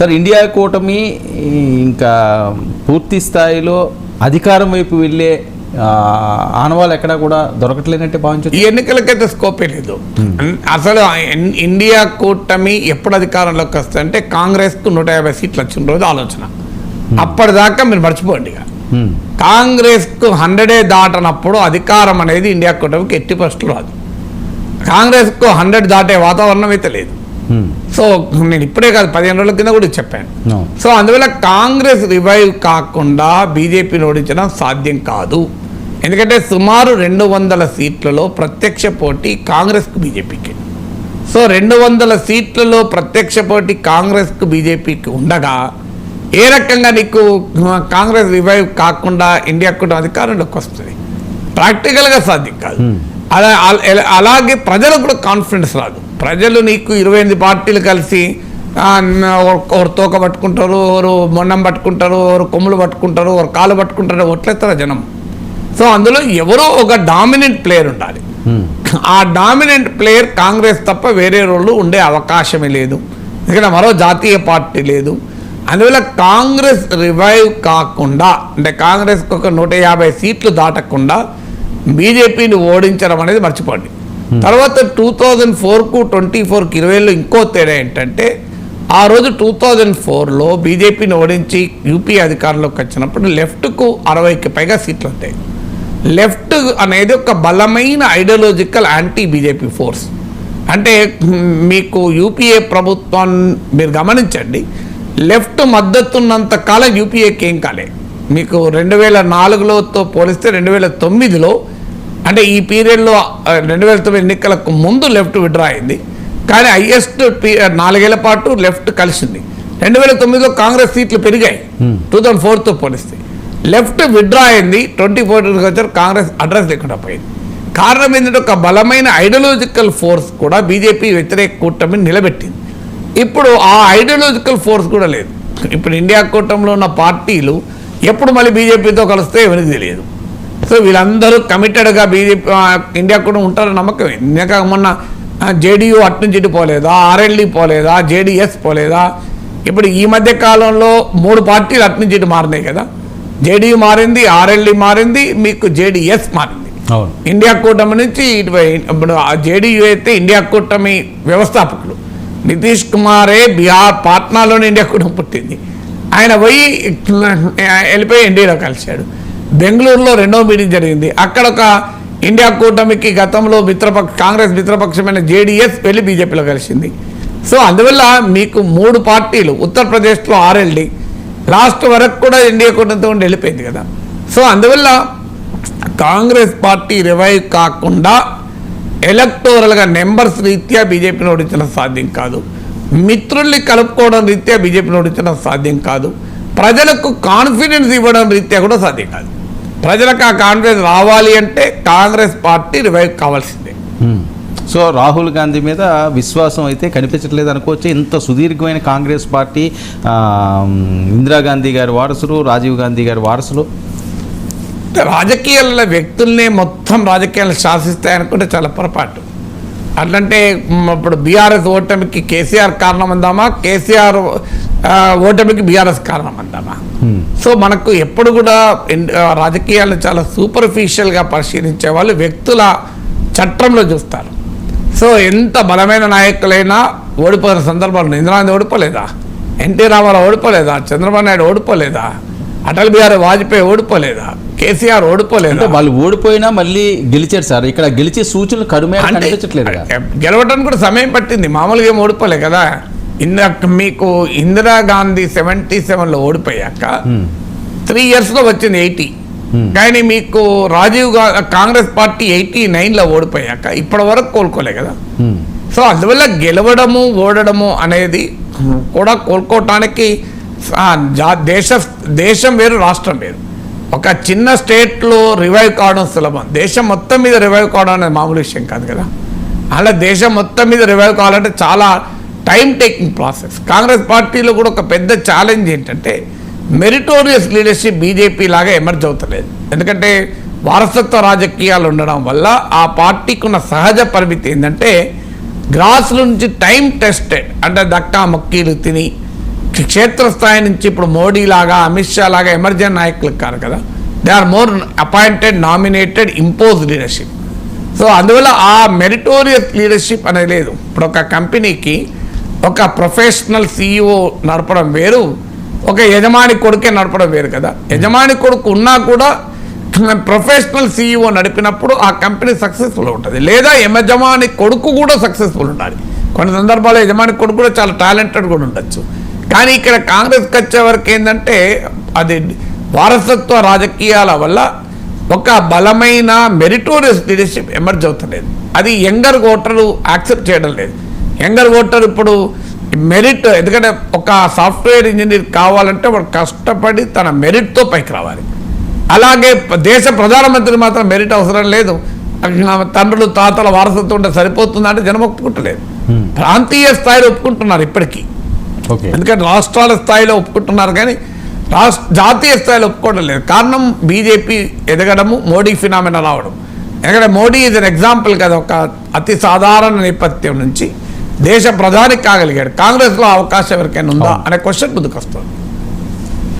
Sir India కూటమి ఇంకా పూర్తి స్థాయిలో అధికారం వైపు వెళ్ళే ఆనవాళ్ళు ఎక్కడా కూడా దొరకట్లేదంటే భావించచ్చు? ఈ ఎన్నికలకైతే స్కోపే లేదు. అసలు ఇన్- ఇండియా కూటమి ఎప్పుడు అధికారంలోకి వస్తుందంటే కాంగ్రెస్కు నూట యాభై సీట్లు వచ్చిన రోజు ఆలోచన. అప్పటిదాకా మీరు మర్చిపోండి ఇక. ఉమ్, కాంగ్రెస్కు హండ్రెడే దాటనప్పుడు అధికారం అనేది ఇండియా కూటమికి ఎట్టి పరిస్థితులు రాదు. కాంగ్రెస్కు హండ్రెడ్ దాటే వాతావరణం అయితే లేదు. సో నేను ఇప్పుడే కాదు పదిహేను రోజుల కింద కూడా చెప్పాను. సో అందువల్ల కాంగ్రెస్ రివైవ్ కాకుండా బీజేపీని ఓడించడం సాధ్యం కాదు. ఎందుకంటే సుమారు రెండు వందల సీట్లలో ప్రత్యక్ష పోటీ కాంగ్రెస్కు బీజేపీకి. సో రెండు వందల సీట్లలో ప్రత్యక్ష పోటీ కాంగ్రెస్కు బీజేపీకి ఉండగా ఏ రకంగా నీకు కాంగ్రెస్ రివైవ్ కాకుండా ఇండియా కూడా అధికారంలోకి వస్తుంది? ప్రాక్టికల్గా సాధ్యం కాదు. Hmm. అలా అలాగే ప్రజలకు కూడా కాన్ఫిడెన్స్ రాదు. ప్రజలు నీకు ఇరవై ఎనిమిది పార్టీలు కలిసి ఒకరు తోక పట్టుకుంటారు ఒకరు మొండం పట్టుకుంటారు ఒకరు కొమ్ములు పట్టుకుంటారు ఒకరు కాలు పట్టుకుంటారు ఒట్లెత్తారు జనం. సో అందులో ఎవరో ఒక డామినెంట్ ప్లేయర్ ఉండాలి. ఆ డామినెంట్ ప్లేయర్ కాంగ్రెస్ తప్ప వేరే రోళ్ళు ఉండే అవకాశమే లేదు. ఎందుకంటే మరో జాతీయ పార్టీ లేదు. అందువల్ల కాంగ్రెస్ రివైవ్ కాకుండా అంటే కాంగ్రెస్కి ఒక నూట యాభై సీట్లు దాటకుండా బీజేపీని ఓడించడం అనేది మర్చిపోండి. తర్వాత టూ థౌజండ్ ఫోర్కు ట్వంటీ ఫోర్కి ఇరవైలో ఇంకో తేడా ఏంటంటే ఆ రోజు టూ థౌజండ్ ఫోర్లో బీజేపీని ఓడించి యూపీ అధికారంలోకి వచ్చినప్పుడు లెఫ్ట్కు అరవైకి పైగా సీట్లు ఉంటాయి లెఫ్ట్ అనేది ఒక బలమైన ఐడియాలజికల్ యాంటీ బీజేపీ ఫోర్స్ అంటే మీకు యూపీఏ ప్రభుత్వం మీరు గమనించండి లెఫ్ట్ మద్దతున్నంత కాలం యూపీఏకి ఏం కాలే. మీకు రెండు వేల నాలుగులోతో పోలిస్తే రెండు వేల తొమ్మిదిలో అంటే ఈ పీరియడ్లో రెండు వేల తొమ్మిది ఎన్నికలకు ముందు లెఫ్ట్ విడ్రా అయింది. కానీ హైయెస్ట్ పీ నాలుగేళ్ళ పాటు లెఫ్ట్ కలిసింది. రెండు వేల తొమ్మిదిలో కాంగ్రెస్ సీట్లు పెరిగాయి. టూ థౌజండ్ ఫోర్తో పోలిస్తే. లెఫ్ట్ విడ్రా అయింది. ట్వంటీ ఫోర్టీన్కి వచ్చారు. కాంగ్రెస్ అడ్రస్ లేకుండా పోయింది. కారణం ఏంటంటే ఒక బలమైన ఐడియాలజికల్ ఫోర్స్ కూడా బీజేపీ వ్యతిరేక కూటమిని నిలబెట్టింది. ఇప్పుడు ఆ ఐడియాలజికల్ ఫోర్స్ కూడా లేదు. ఇప్పుడు ఇండియా కూటమిలో ఉన్న పార్టీలు ఎప్పుడు మళ్ళీ బీజేపీతో కలిస్తే ఎవరికి తెలియదు. సో వీళ్ళందరూ కమిటెడ్గా బీజేపీ ఇండియా కూడా ఉంటారని నమ్మకమే ఇందాక మొన్న జేడీయూ అటు నుంచి ఇటు పోలేదా ఆర్ఎల్డీ పోలేదా జేడీఎస్ పోలేదా? ఇప్పుడు ఈ మధ్య కాలంలో మూడు పార్టీలు అటు నుంచి ఇటు మారినాయి కదా. జేడీయూ మారింది ఆర్ఎల్డీ మారింది మీకు జేడీఎస్ మారింది. ఇండియా కూటమి నుంచి ఇటు ఇప్పుడు జేడీయూ అయితే ఇండియా కూటమి వ్యవస్థాపకులు. నితీష్ కుమారే బీహార్ పాట్నాలోని ఇండియా కూటమి పుట్టింది. ఆయన పోయి వెళ్ళిపోయి ఎన్డీలో కలిశాడు. బెంగళూరులో రెండో మీటింగ్ జరిగింది. అక్కడ ఒక ఇండియా కూటమికి గతంలో మిత్రపక్ష కాంగ్రెస్ మిత్రపక్షమైన జేడీఎస్ వెళ్ళి బీజేపీలో కలిసింది. సో అందువల్ల మీకు మూడు పార్టీలు ఉత్తరప్రదేశ్లో ఆర్ఎల్డీ లాస్ట్ వరకు కూడా ఇండియా కూటమితో ఉండి వెళ్ళిపోయింది కదా. సో అందువల్ల కాంగ్రెస్ పార్టీ రివైవ్ కాకుండా ఎలక్టోరల్గా నెంబర్స్ రీత్యా బీజేపీని ఓడించడం సాధ్యం కాదు. మిత్రుల్ని కలుపుకోవడం రీత్యా బీజేపీని ఓడించడం సాధ్యం కాదు. ప్రజలకు కాన్ఫిడెన్స్ ఇవ్వడం రీత్యా కూడా సాధ్యం కాదు. ప్రజలకు ఆ కాన్ఫిడెన్స్ రావాలి అంటే కాంగ్రెస్ పార్టీ రివైవ్ కావాల్సిందే. సో రాహుల్ గాంధీ మీద విశ్వాసం అయితే కనిపించట్లేదు అనుకోవచ్చు. ఇంత సుదీర్ఘమైన కాంగ్రెస్ పార్టీ ఇందిరాగాంధీ గారి వారసులు రాజీవ్ గాంధీ గారి వారసులు? రాజకీయాల వ్యక్తుల్నే మొత్తం రాజకీయాలు శాసిస్తాయనుకుంటే చాలా పొరపాటు. అట్లంటే ఇప్పుడు బీఆర్ఎస్ ఓటమికి కేసీఆర్ కారణం అందామా? కేసీఆర్ ఓటమికి బీఆర్ఎస్ కారణం అందామా. సో మనకు ఎప్పుడు కూడా రాజకీయాలను చాలా సూపర్ఫిషియల్గా పరిశీలించే వాళ్ళు వ్యక్తుల చట్రంలో చూస్తారు. సో ఎంత బలమైన నాయకులైనా ఓడిపోయిన సందర్భాలు ఇందిరాగాంధీ ఓడిపోలేదా? ఎన్టీ రామారావు ఓడిపోలేదా? చంద్రబాబు నాయుడు ఓడిపోలేదా? అటల్ బిహారీ వాజ్పేయి ఓడిపోలేదా? కేసీఆర్ ఓడిపోలేదా? వాళ్ళు ఓడిపోయినా మళ్ళీ గెలిచారు సార్. ఇక్కడ గెలిచే సూచనలు కడుమే కనిపించట్లేదు గెలవడానికి కూడా సమయం పట్టింది. మామూలుగా ఏం ఓడిపోలే కదా. ఇందాక మీకు ఇందిరాగాంధీ సెవెంటీ సెవెన్లో ఓడిపోయాక త్రీ ఇయర్స్లో వచ్చింది ఎయిటీ. కానీ మీకు రాజీవ్గా కాంగ్రెస్ పార్టీ ఎయిటీ నైన్లో ఓడిపోయాక ఇప్పటి వరకు కోలుకోలే కదా. సో అందువల్ల గెలవడము ఓడడము అనేది కూడా కోలుకోవటానికి దేశ దేశం వేరు రాష్ట్రం వేరు. ఒక చిన్న స్టేట్లో రివైవ్ కావడం సులభం. దేశం మొత్తం మీద రివైవ్ కావడం అనేది మామూలు విషయం కాదు కదా. అలా దేశం మొత్తం మీద రివైవ్ కావాలంటే చాలా టైం టేకింగ్ ప్రాసెస్ కాంగ్రెస్ పార్టీలో కూడా ఒక పెద్ద ఛాలెంజ్ ఏంటంటే మెరిటోరియస్ లీడర్షిప్ బీజేపీ లాగా ఎమర్జ్ అవుతలేదు. ఎందుకంటే వారసత్వ రాజకీయాలు ఉండడం వల్ల ఆ పార్టీకి ఉన్న సహజ పరిమితి ఏంటంటే గ్రాస్ నుంచి టైం టెస్టెడ్ అంటే దక్కా మక్కీలు తిని క్షేత్రస్థాయి నుంచి ఇప్పుడు మోడీ లాగా అమిత్ షా లాగా ఎమర్జెంట్ నాయకులు కారు కదా. They are more appointed nominated impose leadership so అందువల్ల ఆ మెరిటోరియస్ లీడర్షిప్ అనేది లేదు. ఇప్పుడు ఒక కంపెనీకి ఒక ప్రొఫెషనల్ సీఈఓ నడపడం వేరు ఒక యజమాని కొడుకే నడపడం వేరు కదా. యజమాని కొడుకు ఉన్నా కూడా ప్రొఫెషనల్ సీఈఓ నడిపినప్పుడు ఆ కంపెనీ సక్సెస్ఫుల్ ఉంటుంది. లేదా యజమాని కొడుకు కూడా సక్సెస్ఫుల్ ఉండాలి. కొన్ని సందర్భాల్లో యజమాని కొడుకు కూడా చాలా టాలెంటెడ్ కూడా ఉండొచ్చు. కానీ ఇక్కడ కాంగ్రెస్కి వచ్చే వరకు ఏంటంటే అది వారసత్వ రాజకీయాల వల్ల ఒక బలమైన మెరిటోరియస్ లీడర్షిప్ ఎమర్జ్ అవుతలేదు. అది యంగర్ ఓటర్లు యాక్సెప్ట్ చేయడం లేదు. యంగర్ ఓటర్ ఇప్పుడు మెరిట్ ఎందుకంటే ఒక సాఫ్ట్వేర్ ఇంజనీర్ కావాలంటే వాడు కష్టపడి తన మెరిట్తో పైకి రావాలి. అలాగే దేశ ప్రధానమంత్రి మాత్రం మెరిట్ అవసరం లేదు. తండ్రులు తాతల వారసత్వం ఉంటే సరిపోతుందంటే జనం ఒప్పుకుంటలేదు. ప్రాంతీయ స్థాయిలో ఒప్పుకుంటున్నారు ఇప్పటికీ. ఓకే. ఎందుకంటే రాష్ట్రాల స్థాయిలో ఒప్పుకుంటున్నారు కానీ రాష్ట్ర జాతీయ స్థాయిలో ఒప్పుకోవడం లేదు. కారణం బీజేపీ ఎదగడము మోడీ ఫినామినా రావడం. ఎందుకంటే మోడీ ఇది అన్ ఎగ్జాంపుల్ కదా ఒక అతి సాధారణ నేపథ్యం నుంచి. దేశ ప్రధానికి కాగలిగాడు. కాంగ్రెస్లో అవకాశం ఎవరికైనా ఉందా అనే క్వశ్చన్ ముందుకు వస్తుంది.